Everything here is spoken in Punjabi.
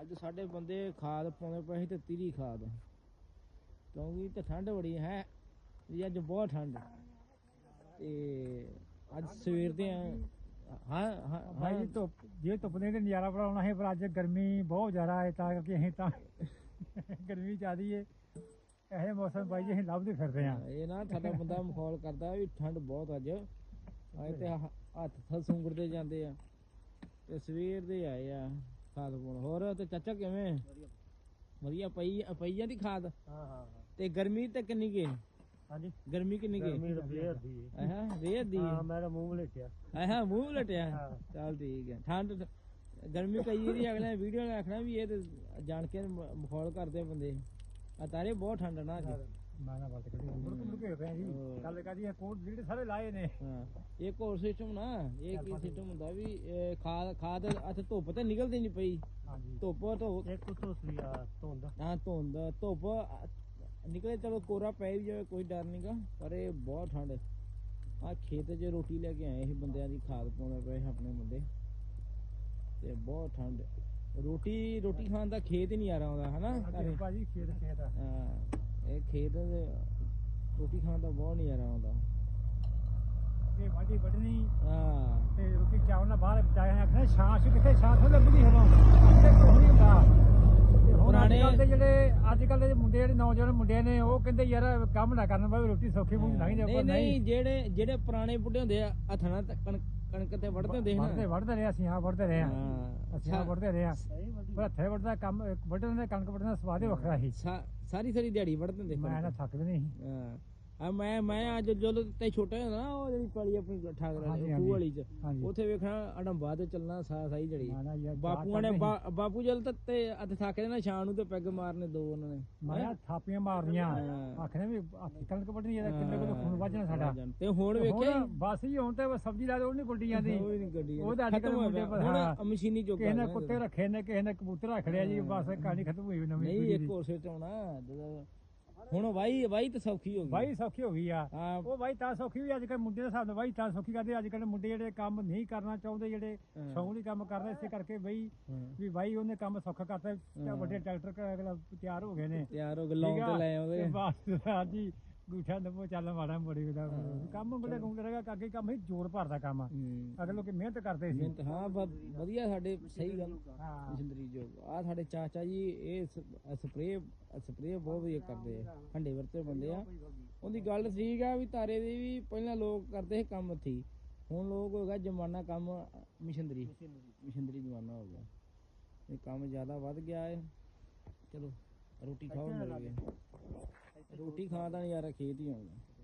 ਅੱਜ ਸਾਡੇ ਬੰਦੇ ਖਾਦ ਪਾਉਂਦੇ ਪਏ ਸੀ ਤੇ ਤੀਰੀ ਖਾਦ। ਕਿਉਂਕਿ ਤੇ ਠੰਡ ਬੜੀ ਹੈ ਵੀ ਅੱਜ ਬਹੁਤ ਠੰਡ। ਤੇ ਅੱਜ ਸਵੇਰ ਦੇ ਹਾਂ ਹਾਂ ਭਾਈ ਜੀ ਧੁੱਪ ਜੇ ਧੁੱਪ ਨੇ ਤੇ ਨਜ਼ਾਰਾ ਬਣਾਉਣਾ ਹੈ ਪਰ ਅੱਜ ਗਰਮੀ ਬਹੁਤ ਜ਼ਿਆਦਾ ਹੈ ਤਾਂ ਕਰਕੇ ਅਸੀਂ ਤਾਂ ਗਰਮੀ ਜ਼ਿਆਦੀ ਹੈ। ਇਹ ਮੌਸਮ ਭਾਈ ਜੀ ਅਸੀਂ ਲੱਭਦੇ ਫਿਰਦੇ ਹਾਂ। ਇਹ ਨਾ ਸਾਡਾ ਬੰਦਾ ਮਖੌਲ ਕਰਦਾ ਵੀ ਠੰਡ ਬਹੁਤ ਅੱਜ। ਅੱਜ ਤੇ ਹੱਥ ਥਲ ਸੁੰਗੜਦੇ ਜਾਂਦੇ ਆ। ਤੇ ਸਵੇਰ ਦੇ ਆਏ ਆ। ਖਾਦ ਪਾਉਣ ਹੋਰ ਤੇ ਚਾਚਾ ਕਿਵੇਂ? ਵਧੀਆ। ਪਈ ਪਈ ਜਾਂਦੀ ਖਾਦ? ਹਾਂ ਹਾਂ ਤੇ ਗਰਮੀ ਤੇ ਕਿੰਨੀ ਕੇ? ਹਾਂਜੀ? ਗਰਮੀ ਕਿੰਨੀ ਕੇ? ਗਰਮੀ ਫੇਰ ਦੀ ਹੈ। ਰੇਹ ਦੀ ਹਾਂ। ਮੇਰਾ ਮੂੰਹ ਲੇਟਿਆ ਆਹਾਂ ਮੂੰਹ ਲਟਿਆ ਹਾਂ। ਚੱਲ ਠੀਕ ਹੈ। ਠੰਡ ਗਰਮੀ ਕਈ ਵਾਰੀ ਅਗਲੇ ਵੀਡੀਓ ਨੇ ਆਖਣਾ ਵੀ ਇਹ ਤੇ ਜਾਣ ਕੇ ਮਖੌਲ ਕਰਦੇ ਬੰਦੇ। ਆ ਤਾਰੇ ਬਹੁਤ ਠੰਡ ਨਾ ਅੱਜ। ਮੈਂ ਨਾ ਬਾਤ ਕਰੀ ਮੁੜ ਮੁੜ ਕੇ ਪਿਆ ਜੀ। ਹੋਰ। ਗੱਲ ਕਰੀ ਕੋਟ ਜਿਹੜੇ ਸਾਰੇ ਲਾਏ ਨੇ। ਹਾਂ। ਇੱਕ ਹੋਰ ਸਿਸਟਮ ਨਾ ਇਹ ਕੀ ਸਿਸਟਮ ਹੁੰਦਾ ਵੀ ਇਹ ਖਾਦ ਖਾਦ ਅੱਛਾ ਧੁੱਪ ਤੇ ਨਿਕਲਦੀ ਨਹੀਂ ਪਈ। ਹਾਂਜੀ। ਧੁੱਪ ਧੋ ਇੱਕ ਉਤੋਂ ਸੀ ਆ ਧੁੰਦ। ਹਾਂ ਧੁੰਦ। ਧੁੱਪ ਅ, ਨਿਕਲੇ ਚਲੋ ਕੋਰਾ ਪੈ ਵੀ ਜਾਵੇ ਕੋਈ ਡਰ ਨਹੀਂਗਾ ਪਰ ਇਹ ਬਹੁਤ ਠੰਡ ਆ ਖੇਤ 'ਚ ਰੋਟੀ ਲੈ ਕੇ ਆਏ ਸੀ ਬੰਦਿਆਂ ਦੀ ਖਾਦ ਪਾਉਂਦੇ ਪਏ ਆਪਣੇ ਬੰਦੇ ਤੇ ਬਹੁਤ ਠੰਡ। ਰੋਟੀ ਰੋਟੀ ਖਾਣ ਦਾ ਖੇਤ ਹੀ ਨਹੀਂ ਆ ਆਉਂਦਾ ਹਨਾ? ਘਰੇ? ਭਾਜੀ ਖੇਤ ਖੇਤ ਆ। ਹਾਂ। ਇਹ ਖੇਤ ਦੇ ਰੋਟੀ ਖਾਣ ਦਾ ਬਹੁਤ ਆ ਆਉਂਦਾ। ਇਹ ਵਾਢੀ ਵੱਢਣੀ। ਹਾਂ। ਤੇ ਰੋਟੀ ਚਾਵਲ ਨਾਲ ਬਾਹਰ ਬਚਾਇਆ ਆਖਣਾ ਛਾਂ ਸੀ ਕਿੱਥੇ ਛਾਂ ਤੋਂ ਲੱਭਦੀ ਹਰੋਂ? ਅੱਗੇ ਕੁਝ ਨਹੀਂ ਹੁੰਦਾ। ਪੁਰਾਣੇ- ਦੇ ਜਿਹੜੇ ਅੱਜ ਕੱਲ੍ਹ ਦੇ ਮੁੰਡੇ ਜਿਹੜੇ ਨੌਜਵਾਨ ਮੁੰਡੇ ਨੇ ਉਹ ਕਹਿੰਦੇ ਯਾਰ ਕੰਮ ਨਾ ਕਰਨ ਭਾਵੇਂ ਰੋਟੀ ਸੌਖੀ ਮੂੰਹ ਲੰਘ ਜਾਏ ਨਹੀਂ ਨਹੀਂ ਨਹੀਂ। ਜਿਹੜੇ ਜਿਹੜੇ ਪੁਰਾਣੇ ਬੁੱਢੇ ਹੁੰਦੇ ਆ ਹੱਥਾਂ ਤੇ ਕਣਕ ਤੇ ਵੜਦੇ ਸੀ ਵੜਦੇ ਨਾ। ਵੜਦੇ ਰਹੇ ਅਸੀਂ ਹਾਂ ਵੜਦੇ ਰਹੇ ਹਾਂ। ਹਾਂ। ਅਸੀਂ ਹਾਂ ਵੜਦੇ ਰਹੇ ਹਾਂ। ਪਰ ਹੱਥੇ ਵੜਦਾ ਕੰਮ ਵੱਢਣ ਦਾ ਕਣਕ ਵੱਢਣ ਦਾ ਸਵਾਦ ਹੀ ਵੱਖਰਾ ਸੀ। ਸਾ- ਸਾਰੀ ਸਾਰੀ ਦਿਹਾੜੀ ਵੜਦੇ ਹੁੰਦੇ ਮੈਂ ਨਾ ਥੱਕਦੇ ਨਹੀਂ ਹਾਂ। ਆ ਮੈਂ ਮੈਂ ਅੱਜ ਜਦੋਂ ਤੇ ਛੋਟਾ ਹੁੰਦਾ ਨਾ ਉਹ ਜਿਹੜੀ ਪਲੀ ਆਪਣੀ ਠਾਗਰਾ ਹਾਂਜੀ, ਖੂਹ। ਵਾਲੀ ਚ ਹਾਂਜੀ। ਉੱਥੇ ਵੇਖਣਾ ਅਡੰਬਾ ਤੇ ਚੱਲਣਾ ਸਾ ਸਾਈ ਜੜੀ। ਨਾ ਨਾ ਯਾਰ ਬਾਪੂਆਂ ਨੇ ਬਾ- ਬਾਪੂ ਜਲ ਤੇ ਅੱਧ ਥੱਕ ਜਾਣਾ ਸ਼ਾਮ ਨੂੰ ਤੇ ਪੈਗ ਮਾਰਨੇ ਦੋ ਉਹਨਾਂ ਨੇ। ਮੈਂ ਨਾ ਥਾਪੀਆਂ ਮਾਰਨੀਆਂ। ਹਾਂ। ਆਖਣੇ ਵੀ ਹੱਥ ਕਣਕ ਵੱਢਣੀ ਇਹਦਾ ਕਿੰਨੇ ਕਿਲੋ ਖੂਨ ਵੱਜਣਾ ਸਾਡਾ। ਤੇ ਹੁਣ ਵੇਖਿਆ ਹੁਣ ਬਸ ਹੀ ਹੁਣ ਤੇ ਸਬਜ਼ੀ ਲਾ ਦੇ ਉਹ ਨਹੀਂ ਗੁੱਡੀ ਜਾਂਦੀ ਉਹ ਹੀ ਨਹੀਂ ਗੱਡੀ ਉਹ ਤਾਂ ਅੱਜ ਕੱਲ੍ਹ ਮੁੰਡੇ ਪਰ ਹੁਣ ਹਾਂ। ਮਸ਼ੀਨੀ ਚੁੱਕ ਕਿਸੇ ਨੇ ਕੁੱਤੇ ਰੱਖੇ ਨੇ ਕਿਸੇ ਨੇ ਕਬੂਤਰ ਰੱਖ ਲਿਆ ਜੀ ਬਸ ਕਹਾਣੀ ਖਤਮ ਹੋਈ ਵੀ ਨਵੀਂ ਨਹੀਂ ਪੀੜ੍ਹੀ ਇੱਕ ਹੋਰ ਸਿੱਟ ਆਉਣਾ ਜਦੋਂ ਹੁਣ ਵਾਈ ਵਾਈ ਤਾਂ ਸੌਖੀ ਹੋ ਗਈ ਬਾਈ ਸੌਖੀ ਹੋ ਗਈ ਆ ਹਾਂ ਉਹ ਬਾਈ ਤਾਂ ਸੌਖੀ ਵੀ ਅੱਜ ਕੱਲ੍ਹ ਮੁੰਡੇ ਦੇ ਹਿਸਾਬ ਨਾਲ ਬਾਈ ਤਾਂ ਸੌਖੀ ਕਰਦੇ ਅੱਜ ਕੱਲ੍ਹ ਮੁੰਡੇ ਜਿਹੜੇ ਕੰਮ ਨਹੀਂ ਕਰਨਾ ਚਾਹੁੰਦੇ ਜਿਹੜੇ ਹਾਂ। ਸ਼ੌਂਕ ਲਈ ਕੰਮ ਕਰਦੇ ਇਸੇ ਕਰਕੇ ਬਈ ਹਾਂ। ਵੀ ਬਾਈ ਉਹਨੇ ਕੰਮ ਸੌਖਾ ਕਰਤਾ ਤੇ ਹਾਂ। ਵੱਡੇ ਟਰੈਕਟਰ ਕ- ਅਗਲਾ ਤਿਆਰ ਹੋ ਗਏ ਨੇ ਤਿਆਰ ਹੋ ਗੱਲਾਂ ਠੀਕ ਤੇ? ਲੈ ਆਉਂਦੇ ਬਸ ਹਾਂਜੀ ਗੂਠਾ ਨੱਬੋ ਚੱਲ ਮਾੜਾ ਮੋੜੀ ਦਾ। ਕੰਮ ਬੜੇ ਗੁੰਗ ਰਹੇਗਾ ਅੱਗੇ ਕੰਮ ਹੀ ਜ਼ੋਰ ਭਰਦਾ ਕੰਮ ਆ। ਅਗਰ ਲੋਕੀ ਮਿਹਨਤ ਕਰਦੇ ਸੀ। ਮਿਹਨਤ ਹਾਂ ਵਧੀਆ ਸਾਡੇ ਸਹੀ ਗੱਲ। ਹਾਂ। ਮਿਸ਼ਨਰੀ ਜੋ ਆ ਸਾਡੇ ਚਾਚਾ ਜੀ ਇਹ ਸਪਰੇ ਸਪਰੇ ਬਹੁਤ ਵਧੀਆ ਕਰਦੇ ਆ। ਹੰਡੇ ਵਰਤੇ ਬੰਦੇ ਆ। ਉਹਦੀ ਗੱਲ ਠੀਕ ਆ ਵੀ ਤਾਰੇ ਦੇ ਵੀ ਪਹਿਲਾਂ ਲੋਕ ਕਰਦੇ ਸੀ ਕੰਮ ਹੱਥੀ ਹੁਣ ਲੋਕ ਹੋ ਗਿਆ ਜਮਾਨਾ ਕੰਮ ਮਿਸ਼ਨਰੀ। ਮਿਸ਼ਨਰੀ। ਜਮਾਨਾ ਹੋ ਗਿਆ। ਇਹ ਕੰਮ ਜ਼ਿਆਦਾ ਵੱਧ ਗਿਆ ਹੈ ਚਲੋ। ਰੋਟੀ ਖਾਓ ਮਿਲ ਰੋਟੀ ਖਾਣ ਦਾ ਨਜ਼ਾਰਾ ਖੇਤ ਹੀ ਆਉਂਦਾ